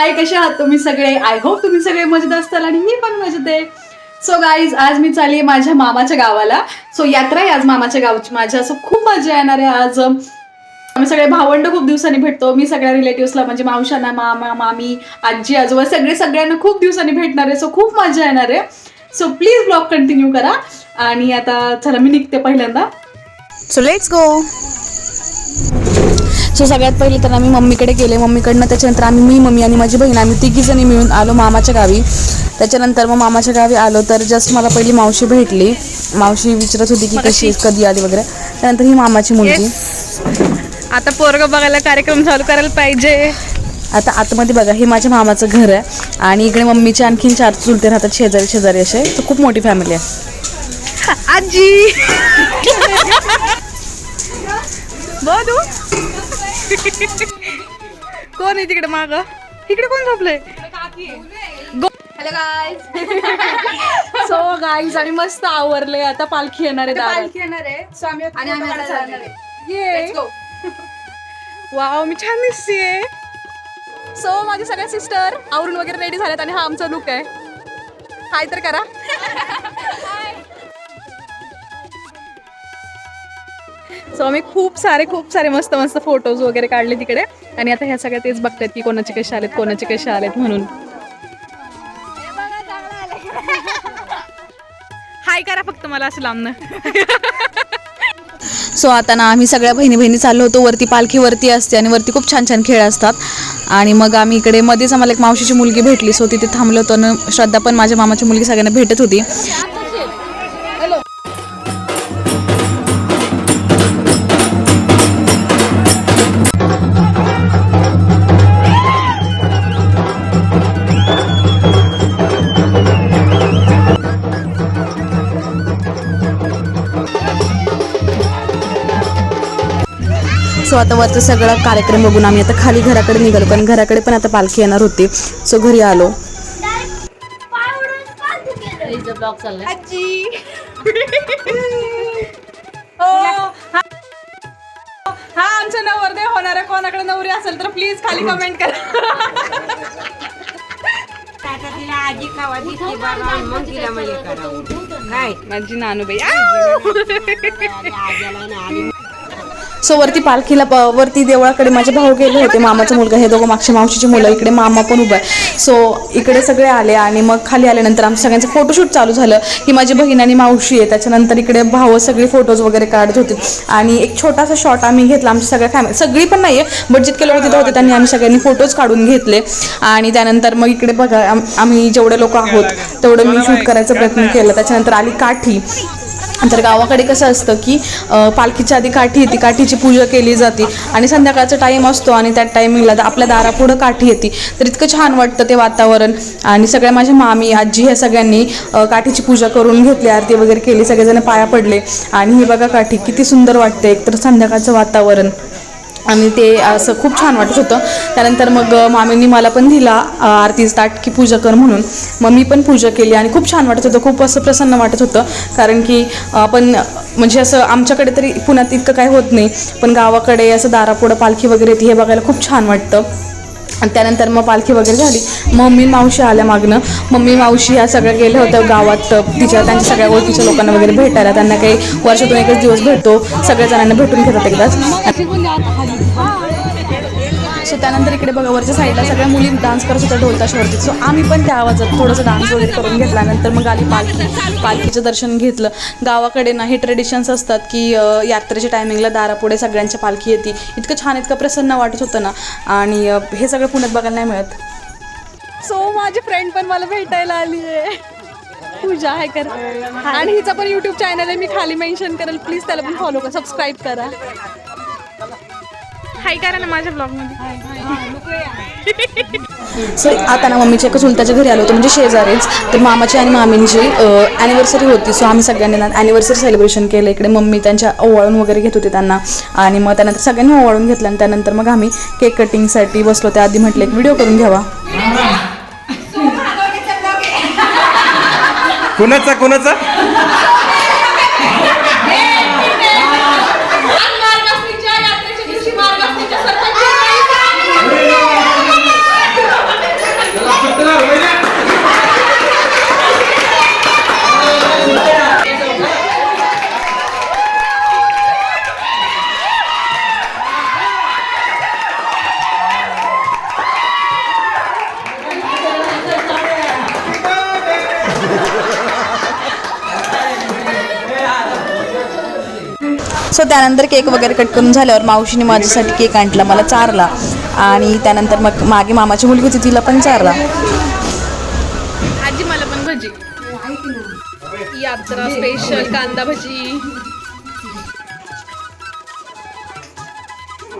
हाय कसे आहात तुम्ही सगळे? आय होप तुम्ही सगळे मजेत असताल आणि मी पण मजेत आहे. सो गाईज आज मी चालली माझ्या मामाच्या गावाला. सो यात्रा आहे आज मामाच्या गावची. माझ्या असं खूप मजा येणार आहे आज. आम्ही सगळे भावंड खूप दिवसांनी भेटतो. मी सगळ्या रिलेटिव्हला म्हणजे मावशांना मामा मामी आजी आजोबा सगळे सगळ्यांना खूप दिवसांनी भेटणार आहे. सो खूप मजा येणार आहे. सो प्लीज ब्लॉग कंटिन्यू करा. आणि आता चला मी निघते पहिल्यांदा. सो लेट्स गो सो सगळ्यात पहिले तर आम्ही मम्मीकडे गेले. मम्मीकडनं त्याच्यानंतर आम्ही मी मम्मी आणि माझी बहीण आम्ही तिघीजणी मिळून आलो मामाच्या गावी. त्याच्यानंतर मग मामाच्या गावी आलो तर जस्ट मला पहिली मावशी भेटली. मावशी विचारत होती की कशी कधी आली वगैरे. त्यानंतर ही मामाची मुलगी. आता पोरग बघायला कार्यक्रम चालू करायला पाहिजे. आता आतमध्ये बघा हे माझ्या मामाचं घर आहे. आणि इकडे मम्मीचे आणखीन चार चुलते राहतात शेजारी शेजारी असे. तर खूप मोठी फॅमिली आहे. आजी. बघू कोण आहे तिकडे माग? इकडे कोण झोपलंय? हॅलो गाईज सो गाईज आणि मस्त आवरले आता पालखी येणार आहे दारात. येणार आहे. स्वामी आणि आम्ही आता जाणार आहे. ये. वाव मी छान दिसतेय. सो माझे सगळ्या सिस्टर आवरून वगैरे रेडी झाल्यात आणि हा आमचा लुक आहे. हाय तर करा. सो आम्ही खूप सारे खूप सारे मस्त मस्त फोटोज वगैरे काढले तिकडे. आणि आता ह्या सगळ्या तेच बघतात की कोणाचे कसे आलेत कोणाचे कसे आलेत म्हणून. हाय करा फक्त मला असं लांबनं. सो आता ना आम्ही सगळ्या बहिणी बहिणी चाललो होतो. वरती पालखी वरती असते आणि वरती खूप छान छान खेळ असतात. आणि मग आम्ही इकडे मध्येच आम्हाला एक मावशीची मुलगी भेटली. सो तिथे थांबलो होतो आणि श्रद्धा पण माझ्या मामाची मुलगी सगळ्यांना भेटत होती. सो आता वरचं सगळं कार्यक्रम बघून आम्ही आता खाली घराकडे निघालो. कारण घराकडे पण आता पालखी येणार होती. सो घरी आलो. आजी हो हा हा आमचा नवरदेव होणार आहे. कोणाकडे नवरी असेल तर प्लीज खाली कमेंट करा. तिला आजी खावा दिसली बाबा मग तिला म्हणजे करावं काय माझी नानूबाई आज्याला ना आली सो वरती पालखीला प- वरती देवळाकडे माझे भाऊ गेले होते मामाचा मुलगा. हे दोघं मागच्या मावशीची मुलं इकडे मामा पण उभा आहे. सो इकडे सगळे आले आणि मग खाली आल्यानंतर आमचं सगळ्यांचं फोटोशूट चालू झालं ही माझी बहीण आणि मावशी आहे. त्याच्यानंतर इकडे भाऊ सगळे फोटोज वगैरे काढत होते. आणि एक छोटासा शॉट आम्ही घेतला आमच्या सगळ्या फॅमिली सगळी पण नाही आहे बट जितके लोक तिथं होते त्यांनी आम्ही सगळ्यांनी फोटोज काढून घेतले. आणि त्यानंतर मग इकडे बघा आम्ही जेवढे लोक आहोत तेवढं मी शूट करायचा प्रयत्न केला. त्याच्यानंतर आली काठी. तर गावाकडे कसं असतं की पालखीच्या आधी काठी येते काठीची पूजा केली जाते आणि संध्याकाळचा टाईम असतो आणि त्या टायमिंगला आपल्या दारापुढं काठी येते. तर इतकं छान वाटतं ते वातावरण. आणि सगळ्या माझ्या मामी आजी ह्या सगळ्यांनी काठीची पूजा करून घेतली आरती वगैरे केली सगळेजण पाया पडले. आणि ही बघा काठी किती सुंदर वाटते एकतर संध्याकाळचं वातावरण. आणि ते असं खूप छान वाटत होतं. त्यानंतर मग मामींनी मला पण दिला आरती ताट की पूजा कर म्हणून. मग मी पण पूजा केली आणि खूप छान वाटत होतं खूप असं प्रसन्न वाटत होतं. कारण की आपण म्हणजे असं आमच्याकडे तरी पुण्यात इतकं काही होत नाही. पण गावाकडे असं दारापुढं पालखी वगैरे येते हे बघायला खूप छान वाटतं. आणि त्यानंतर मग पालखी वगैरे झाली. मम्मी मावशी आल्या मागनं. मम्मी मावशी ह्या सगळ्या गेल्या होत्या गावात. तिच्या त्यांच्या सगळ्या ओळखीच्या लोकांना वगैरे भेटायला. त्यांना काही वर्षातून एकच दिवस भेटतो. सगळ्या जणांना भेटून घेतात एकदाच. सो त्यानंतर इकडे बघा वरच्या साईडला सगळ्या मुली डान्स करत होत्या ढोल ताशावरती सो आम्ही पण त्या आवाजात थोडंसं डान्स वगैरे करून घेतला. नंतर मग आली पालखी. पालखीचं दर्शन घेतलं. गावाकडे ना हे ट्रेडिशन्स असतात की यात्रेच्या टायमिंगला दारापुढे सगळ्यांच्या पालखी येते इतकं छान इतकं प्रसन्न वाटत होतं ना. आणि हे सगळं पुण्यात बघायला नाही मिळत. सो माझी फ्रेंड पण मला भेटायला आली आहे. पूजा आहे कर आणि हिचा पण युट्यूब चॅनल आहे. मी खाली मेन्शन करेल. प्लीज त्याला पण फॉलो करा. सबस्क्राईब करा. हाय करा ना माझ्या ब्लॉगमध्ये सो आता ना मम्मीच्या एका चुलत्याच्या घरी आलो होतो म्हणजे शेजारीच. तर मामाची आणि मामींची ॲनिव्हर्सरी होती. सो आम्ही सगळ्यांनी ना ॲनिव्हर्सरी सेलिब्रेशन केलं. इकडे मम्मी त्यांच्या ओवाळून वगैरे घेत होते त्यांना. आणि मग त्यानंतर सगळ्यांनी ओवाळून घेतलं आणि त्यानंतर मग आम्ही केक कटिंगसाठी बसलो. त्याआधी म्हटलं एक व्हिडिओ करून घ्यावा. कुणाचा कुणाचा? सो त्यानंतर केक वगैरे कट करून झाल्यावर मावशीने माझ्यासाठी केक आणला मला चारला. आणि त्यानंतर मग मागे मामाची मुलगी होती तिला पण चारला. आजी मला पण भजी. यात्रा स्पेशल कांदा भजी.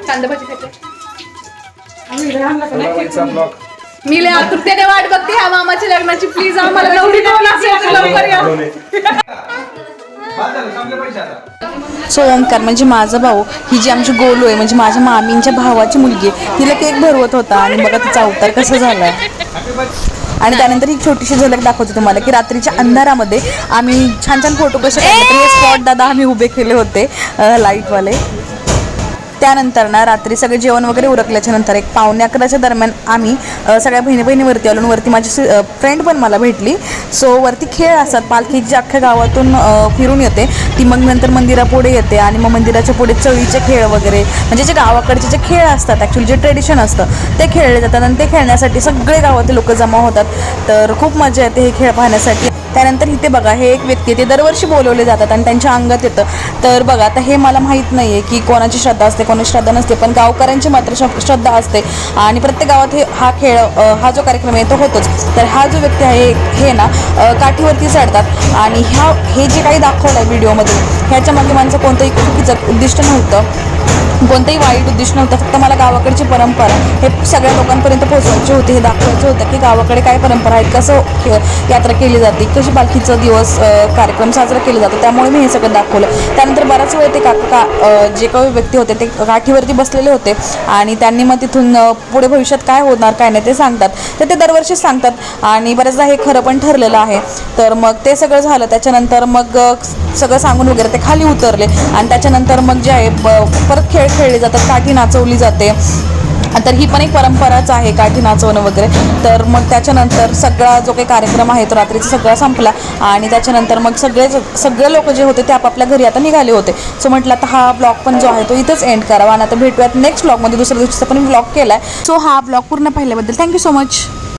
कांदा भजी खायचे. मी लय आतुरतेने वाट बघते ह्या मामाच्या लग्नाची. प्लीज आम्हाला नवरी कोण असेल लवकर या. सो ओंकार म्हणजे माझा भाऊ ही जी आमची गोलू आहे म्हणजे माझ्या मामींच्या भावाची मुलगी आहे तिला केक भरवत होता आणि बघा तिचा अवतार कसा झालाय आणि त्यानंतर ही छोटीशी झलक दाखवते तुम्हाला की रात्रीच्या अंधारामध्ये आम्ही छान छान फोटो कसे स्पॉट दादा आम्ही उभे केले होते लाईटवाले त्यानंतर ना रात्री सगळे जेवण वगैरे उरकल्याच्या नंतर एक पावणे अकराच्या दरम्यान आम्ही सगळ्या बहिणी बहिणीवरती आलो वरती माझी फ्रेंड पण मला भेटली. सो वरती खेळ असतात. पालखी जी अख्ख्या गावातून फिरून येते. ती मग नंतर मंदिरापुढे येते आणि मग मंदिराच्या पुढे चळीचे खेळ वगैरे म्हणजे जे गावाकडचे जे खेळ असतात ॲक्च्युली जे ट्रेडिशन असतं ते खेळले जातात. आणि ते खेळण्यासाठी सगळे गावातले लोक जमा होतात. तर खूप मजा येते हे खेळ पाहण्यासाठी. त्यानंतर इथे बघा हे एक व्यक्ती आहे, ते दरवर्षी बोलवले जातात आणि त्यांच्या अंगात येतं. तर बघा आता हे मला माहीत नाही आहे की कोणाची श्रद्धा असते कोणाची श्रद्धा नसते पण गावकऱ्यांची मात्र श्रद्धा असते. आणि प्रत्येक गावात हे हा खेळ हा जो कार्यक्रम आहे तो होतोच. तर हा जो व्यक्ती आहे हे ना काठीवरती चढतात. आणि ह्या हे जे काही दाखवलं आहे व्हिडिओमध्ये ह्याच्या माणसं कोणतंही चुकीचं उद्दिष्ट नव्हतं. कोणतंही वाईट उद्दिष्ट नव्हतं फक्त मला गावाकडची परंपरा हे सगळ्या लोकांपर्यंत पोहोचवायचे होते हे दाखवायचं होतं की गावाकडे काय परंपरा आहेत कसं यात्रा केली जाते कशी पालखीचा दिवस कार्यक्रम साजरा केला जातो त्यामुळे मी हे सगळं दाखवलं. त्यानंतर बराच वेळ ते काका का जे काही व्यक्ती होते ते काठीवरती बसलेले होते आणि त्यांनी मग तिथून पुढे भविष्यात काय होणार काय नाही ते सांगतात. तर ते दरवर्षी सांगतात आणि बऱ्याचदा हे खरं पण ठरलेलं आहे. तर मग ते सगळं झालं त्याच्यानंतर मग सगळं सांगून वगैरे ते खाली उतरले आणि त्याच्यानंतर मग जे आहे ब- परत खेळ खेळले जातात काठी नाचवली जाते. तर ही पण एक परंपराच आहे काठी नाचवणं वगैरे. तर मग त्याच्यानंतर सगळा जो काही कार्यक्रम आहे तो रात्रीचा सगळा संपला. आणि त्याच्यानंतर मग सगळे सगळे लोक जे होते ते आपापल्या घरी आता निघाले होते. सो म्हटलं आता हा ब्लॉग पण जो आहे तो इथंच एंड करावा. आणि आता भेटूयात नेक्स्ट ब्लॉगमध्ये दुसऱ्या दिवशीचा पण ब्लॉग केला आहे सो हा ब्लॉग पूर्ण पाहिल्याबद्दल थँक्यू सो मच